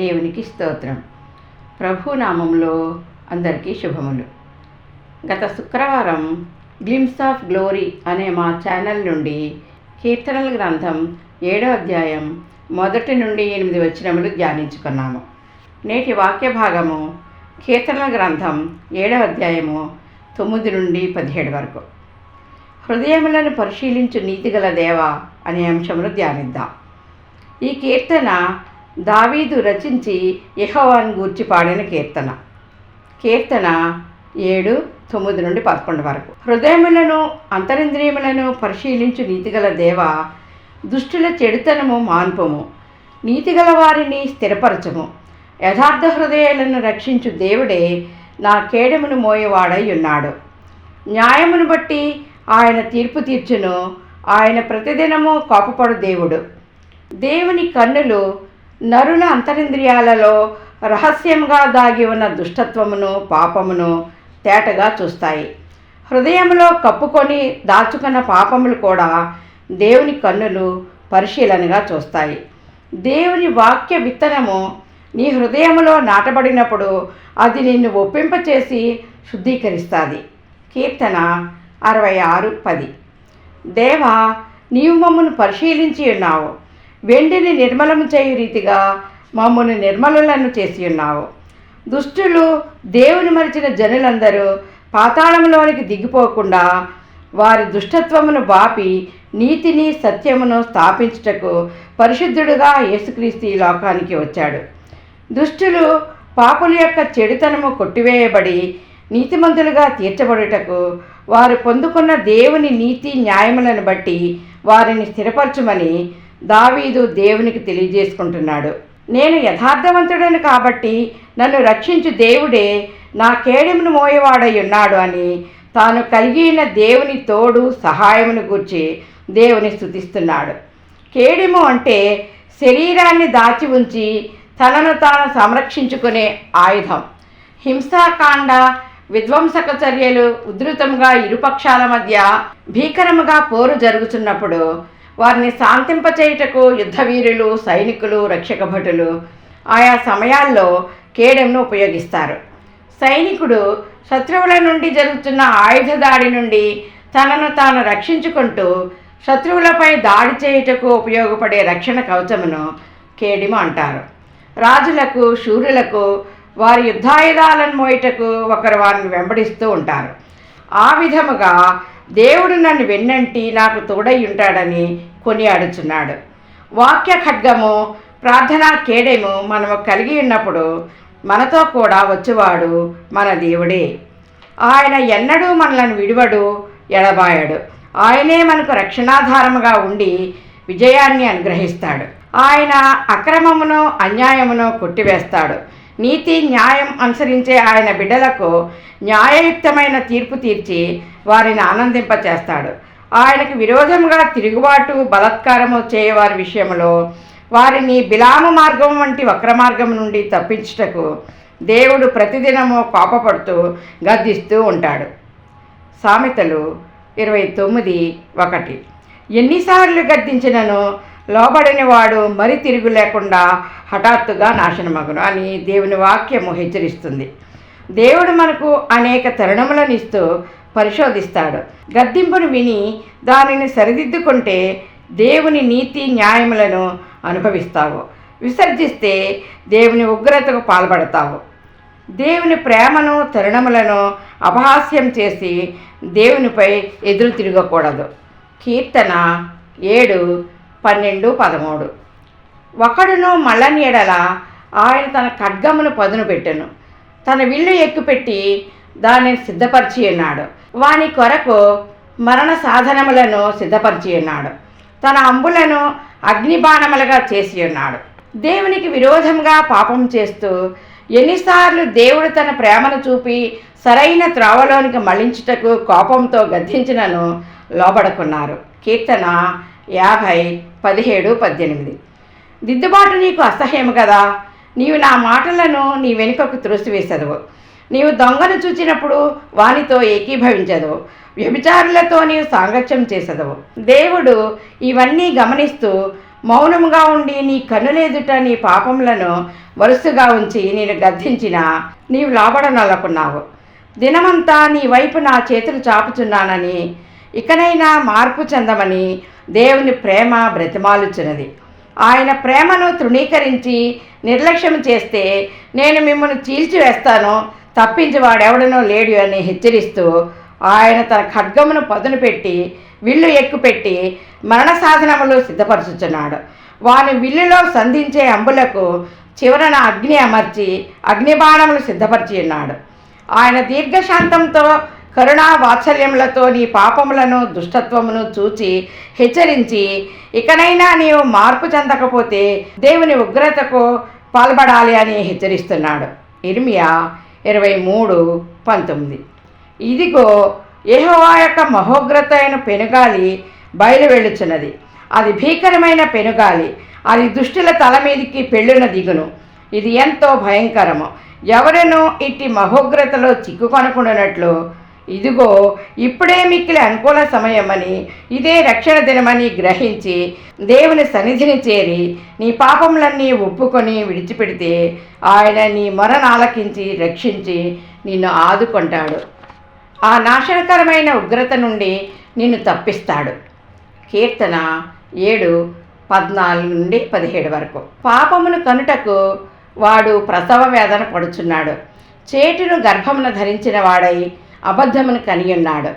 దేవునికి స్తోత్రం. ప్రభు నామంలో అందరికీ శుభములు. గత శుక్రవారం గ్లిమ్స్ ఆఫ్ గ్లోరీ అనే మా ఛానల్ నుండి కీర్తనల గ్రంథం ఏడో అధ్యాయం మొదటి నుండి ఎనిమిది వచనములు ధ్యానించుకున్నాము. నేటి వాక్య భాగము కీర్తనల గ్రంథం ఏడవ అధ్యాయము తొమ్మిది నుండి పదిహేడు వరకు. హృదయములను పరిశీలించు నీతిగల దేవ అనే అంశమును ధ్యానిద్దాం. ఈ కీర్తన దావీదు రచించి యహోవాన్ గూర్చి పాడిన కీర్తన. కీర్తన ఏడు తొమ్మిది నుండి పదకొండు వరకు. హృదయములను అంతరింద్రియములను పరిశీలించు నీతిగల దేవ దుష్టుల చెడుతనము మాన్పము. నీతిగల వారిని స్థిరపరచము. యథార్థ హృదయాలను రక్షించు దేవుడే నా కేడమును మోయవాడై ఉన్నాడు. న్యాయమును బట్టి ఆయన తీర్పు తీర్చును. ఆయన ప్రతిదినము కోపపడు దేవుడు. దేవుని కన్నులు నరుల అంతరింద్రియాలలో రహస్యంగా దాగి ఉన్న దుష్టత్వమును పాపమును తేటగా చూస్తాయి. హృదయంలో కప్పుకొని దాచుకున్న పాపములు కూడా దేవుని కన్నులు పరిశీలనగా చూస్తాయి. దేవుని వాక్య విత్తనము నీ హృదయములో నాటబడినప్పుడు అది నిన్ను ఒప్పింపచేసి శుద్ధీకరిస్తుంది. కీర్తన అరవై ఆరు పది. దేవా నీవు మమ్మను పరిశీలించి ఉన్నావు. వెండిని నిర్మలము చేయు రీతిగా మమ్మల్ని నిర్మలులను చేసి ఉన్నావు. దుష్టులు దేవుని మరిచిన జనులందరూ పాతాళంలోనికి దిగిపోకుండా వారి దుష్టత్వమును బాపి నీతిని సత్యమును స్థాపించుటకు పరిశుద్ధుడుగా యేసుక్రీస్తు ఈ లోకానికి వచ్చాడు. దుష్టులు పాపుల యొక్క చెడుతనము కొట్టివేయబడి నీతిమంతులుగా తీర్చబడుటకు వారు పొందుకున్న దేవుని నీతి న్యాయములను బట్టి వారిని స్థిరపరచుమని దావీదు దేవునికి తెలియజేసుకుంటున్నాడు. నేను యథార్థవంతుడను కాబట్టి నన్ను రక్షించు దేవుడే నా కేడెమును మోయవాడై ఉన్నాడు అని తాను కలిగిన దేవుని తోడు సహాయమును గూర్చి దేవుని స్తుతిస్తున్నాడు. కేడిము అంటే శరీరాన్ని దాచి ఉంచి తనను తాను సంరక్షించుకునే ఆయుధం. హింసాకాండ విధ్వంసక చర్యలు ఉధృతంగా ఇరుపక్షాల మధ్య భీకరముగా పోరు జరుగుతున్నప్పుడు వారిని శాంతింపచేయుటకు యుద్ధవీరులు సైనికులు రక్షక భటులు ఆయా సమయాల్లో కేడెంను ఉపయోగిస్తారు. సైనికుడు శత్రువుల నుండి జరుగుతున్న ఆయుధ దాడి నుండి తనను తాను రక్షించుకుంటూ శత్రువులపై దాడి చేయుటకు ఉపయోగపడే రక్షణ కవచమును కేడిము అంటారు. రాజులకు శూరులకు వారి యుద్ధాయుధాలను మోయటకు ఒకరు వారిని వెంబడిస్తూ ఉంటారు. ఆ విధముగా దేవుడు నన్ను వెన్నంటి నాకు తోడై ఉంటాడని కొనియాడుచున్నాడు. వాక్య ఖడ్గము ప్రార్థనా కేడెము మనము కలిగి ఉన్నప్పుడు మనతో కూడా వచ్చేవాడు మన దేవుడే. ఆయన ఎన్నడూ మనలను విడివడు ఎడబాయడు. ఆయనే మనకు రక్షణాధారముగా ఉండి విజయాన్ని అనుగ్రహిస్తాడు. ఆయన అక్రమమును అన్యాయమును కొట్టివేస్తాడు. నీతి న్యాయం అనుసరించే ఆయన బిడ్డలకు న్యాయయుక్తమైన తీర్పు తీర్చి వారిని ఆనందింపచేస్తాడు. ఆయనకు విరోధముగా తిరుగుబాటు బలత్కారము చేయవారి విషయంలో వారిని బిలాము మార్గం వంటి వక్ర మార్గం నుండి తప్పించుటకు దేవుడు ప్రతిదినము కోపపడుతూ గద్దిస్తూ ఉంటాడు. సామెతలు ఇరవై తొమ్మిది ఒకటి. ఎన్నిసార్లు గద్దించినను లోబడిన వాడు మరి తిరుగు లేకుండా హఠాత్తుగా నాశనమగును అని దేవుని వాక్యము హెచ్చరిస్తుంది. దేవుడు మనకు అనేక తరుణములను ఇస్తూ పరిశోధిస్తాడు. గద్దింపును విని దానిని సరిదిద్దుకుంటే దేవుని నీతి న్యాయములను అనుభవిస్తావు. విసర్జిస్తే దేవుని ఉగ్రతకు పాల్పడతావు. దేవుని ప్రేమను తరుణములను అపహాస్యం చేసి దేవునిపై ఎదురు తిరగకూడదు. కీర్తన ఏడు పన్నెండు పదమూడు. ఒకడును మళ్ళని ఎడల ఆయన తన ఖడ్గమును పదును పెట్టెను. తన విల్లు ఎక్కుపెట్టి దానిని సిద్ధపరిచి ఉన్నాడు వాని కొరకు మరణ సాధనములను సిద్ధపరిచి ఉన్నాడు తన అంబులను అగ్నిబాణములుగా చేసి ఉన్నాడు దేవునికి విరోధంగా పాపం చేస్తూ ఎన్నిసార్లు దేవుడు తన ప్రేమను చూపి సరైన త్రోవలోనికి మళ్ళించుటకు కోపంతో గద్దించినను లోబడుకున్నారు. కీర్తన యాభై పదిహేడు పద్దెనిమిది. దిద్దుబాటు నీకు అసహ్యము కదా. నీవు నా మాటలను నీ వెనుకకు త్రోసివేసదువు. నీవు దొంగను చూచినప్పుడు వానితో ఏకీభవించదు. వ్యభిచారులతో నీవు సాంగత్యం చేసెదవు. దేవుడు ఇవన్నీ గమనిస్తూ మౌనముగా ఉండి నీ కన్నులేదుట నీ పాపములను వరుసగా ఉంచి నేను గద్దించిన నీవు లాభడననుకున్నావు దినమంతా నీ వైపు నా చేతులు చాపుచున్నానని ఇకనైనా మార్పు చెందమని దేవుని ప్రేమ బ్రతిమాలుచున్నది. ఆయన ప్రేమను తృణీకరించి నిర్లక్ష్యం చేస్తే నేను మిమ్మల్ని చీల్చివేస్తాను. తప్పించి వాడెవడనో లేడు అని హెచ్చరిస్తూ ఆయన తన ఖడ్గమును పదును పెట్టి విల్లు ఎక్కుపెట్టి మరణ సాధనములు సిద్ధపరుచుచున్నాడు. వాని విల్లులో సంధించే అంబులకు చివరన అగ్ని అమర్చి అగ్నిబాణములు సిద్ధపరిచి ఉన్నాడు. ఆయన దీర్ఘశాంతంతో కరుణా వాత్సల్యములతో నీ పాపములను దుష్టత్వమును చూచి హెచ్చరించి ఇకనైనా నీవు మార్పు చెందకపోతే దేవుని ఉగ్రతకు పాల్పడాలి అని హెచ్చరిస్తున్నాడు. ఇర్మియా ఇరవై మూడు పంతొమ్మిది. ఇదిగో యెహోవా యొక్క మహోగ్రత అయిన పెనుగాలి బయలువెళ్ళుచున్నది. అది భీకరమైన పెనుగాలి. అది దుష్టుల తల మీదికి పెళ్ళున దిగును. ఇది ఎంతో భయంకరము. ఎవరను ఇట్టి మహోగ్రతలో చిక్కుకొనకుండానట్లు ఇదిగో ఇప్పుడే మిక్కిలి అనుకూల సమయమని ఇదే రక్షణ దినమని గ్రహించి దేవుని సన్నిధిని చేరి నీ పాపములన్నీ ఒప్పుకొని విడిచిపెడితే ఆయన నీ మొరను ఆలకించి రక్షించి నిన్ను ఆదుకుంటాడు. ఆ నాశనకరమైన ఉగ్రత నుండి నిన్ను తప్పిస్తాడు. కీర్తన ఏడు పద్నాలుగు నుండి పదిహేడు వరకు. పాపమును కనుటకు వాడు ప్రసవ వేదన పడుచున్నాడు. చేటును గర్భమున ధరించిన వాడై అబద్ధమును కనియున్నాడు.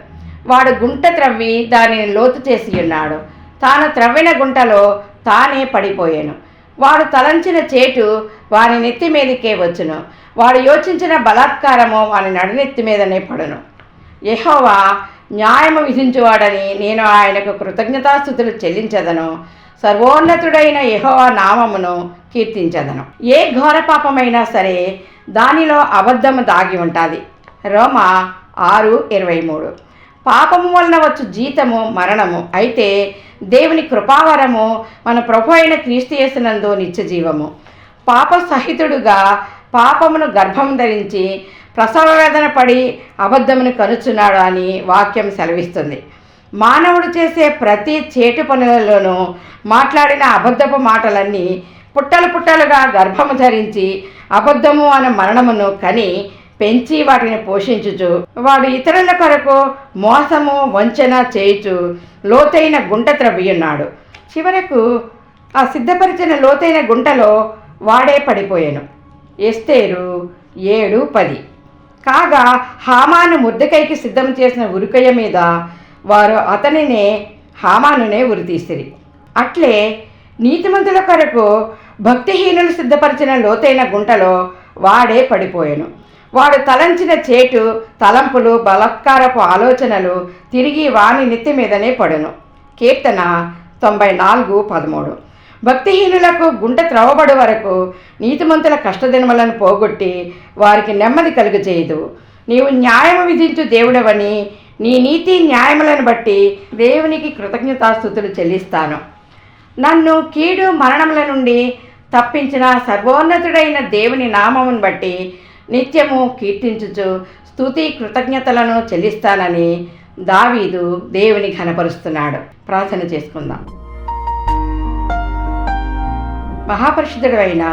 వాడు గుంట త్రవ్వి దానిని లోతు చేసి ఉన్నాడు. తాను త్రవ్విన గుంటలో తానే పడిపోయాను. వాడు తలంచిన చేటు వాని నెత్తి మీదకే వచ్చును. వాడు యోచించిన బలాత్కారము వాని నడునెత్తి మీదనే పడును. యహోవా న్యాయము విధించువాడని నేను ఆయనకు కృతజ్ఞతాస్థుతులు చెల్లించదను. సర్వోన్నతుడైన యహోవా నామమును కీర్తించదను. ఏ ఘోర పాపమైనా సరే దానిలో అబద్ధము దాగి ఉంటుంది. రోమ ఆరు ఇరవై మూడు. పాపము వలన వచ్చు జీతము మరణము. అయితే దేవుని కృపావరము మన ప్రభు అయిన క్రీస్తు చేసినందు నిత్య జీవము పాప సహితుడుగా పాపమును గర్భం ధరించి ప్రసవ వేదన పడి అబద్ధమును కనుచున్నాడు అని వాక్యం సెలవిస్తుంది. మానవుడు చేసే ప్రతి చేటు పనులలోనూ మాట్లాడిన అబద్ధపు మాటలన్నీ పుట్టలు పుట్టలుగా గర్భము ధరించి అబద్ధము అనే మరణమును కని పెంచి వాటిని పోషించుచు వాడు ఇతరుల కొరకు మోసము వంచన చేయుచు లోతైన గుంట త్రవ్వియున్నాడు. చివరకు ఆ సిద్ధపరిచిన లోతైన గుంటలో వాడే పడిపోయాను. ఎస్తేరు ఏడు పది. కాగా హామాను ముద్దకైకి సిద్ధం చేసిన ఉరికయ్య మీద వారు అతనినే హామానునే ఉరితీసిరి. అట్లే నీతిమంతుల కొరకు భక్తిహీనులు సిద్ధపరిచిన లోతైన గుంటలో వాడే పడిపోయాను. వాడు తలంచిన చేటు తలంపులు బలత్కారపు ఆలోచనలు తిరిగి వాని నెత్తి మీదనే పడును. కీర్తన తొంభై నాలుగు పదమూడు. భక్తిహీనులకు గుంట త్రవబడు వరకు నీతిమంతుల కష్టదినములను పోగొట్టి వారికి నెమ్మది కలుగజేయదు నీవు న్యాయం విధించు దేవుడవని నీ నీతి న్యాయములను బట్టి దేవునికి కృతజ్ఞతాస్థుతులు చెల్లిస్తాను. నన్ను కీడు మరణముల నుండి తప్పించిన సర్వోన్నతుడైన దేవుని నామమును బట్టి నిత్యము కీర్తించుచు స్థుతి కృతజ్ఞతలను చెల్లిస్తానని దావీదు దేవుని ఘనపరుస్తున్నాడు. ప్రార్థన చేసుకుందాం. మహాపరిషుద్ధుడైన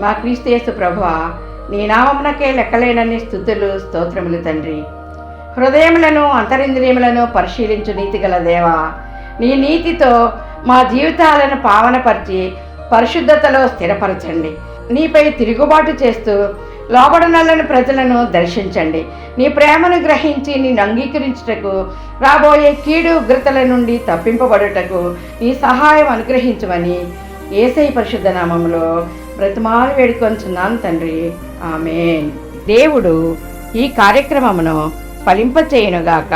మా క్రీస్తేసు ప్రభువ నీ నామమునకే లెక్కలేనన్ని స్థుతులు స్తోత్రములు తండ్రి. హృదయములను అంతరింద్రియములను పరిశీలించు నీతిగల దేవా నీ నీతితో మా జీవితాలను పావనపరిచి పరిశుద్ధతలో స్థిరపరచండి. నీపై తిరుగుబాటు చేస్తూ లోబడనల్లని ప్రజలను దర్శించండి. నీ ప్రేమను గ్రహించి నిన్ను అంగీకరించుటకు రాబోయే కీడు ఉగ్రతల నుండి తప్పింపబడుటకు నీ సహాయం అనుగ్రహించమని ఏసై పరిశుద్ధ నామంలో బ్రతిమాలు వేడుకొంచున్నాను తండ్రి. ఆమె దేవుడు ఈ కార్యక్రమమును ఫలింపచేయునుగాక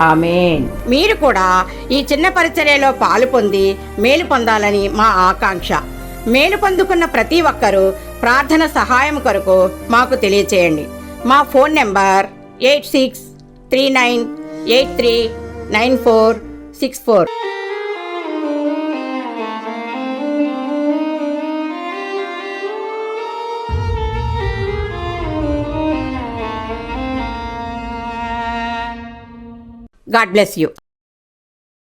ఆమెన్. మీరు కూడా ఈ చిన్న పరిచర్యలో పాలు పొంది మేలు పొందాలని మా ఆకాంక్ష. మేలు పొందుకున్న ప్రతి ఒక్కరూ ప్రార్థన సహాయం కొరకు మాకు తెలియచేయండి. మా phone number eight six three nine eight three nine four six four. God bless you.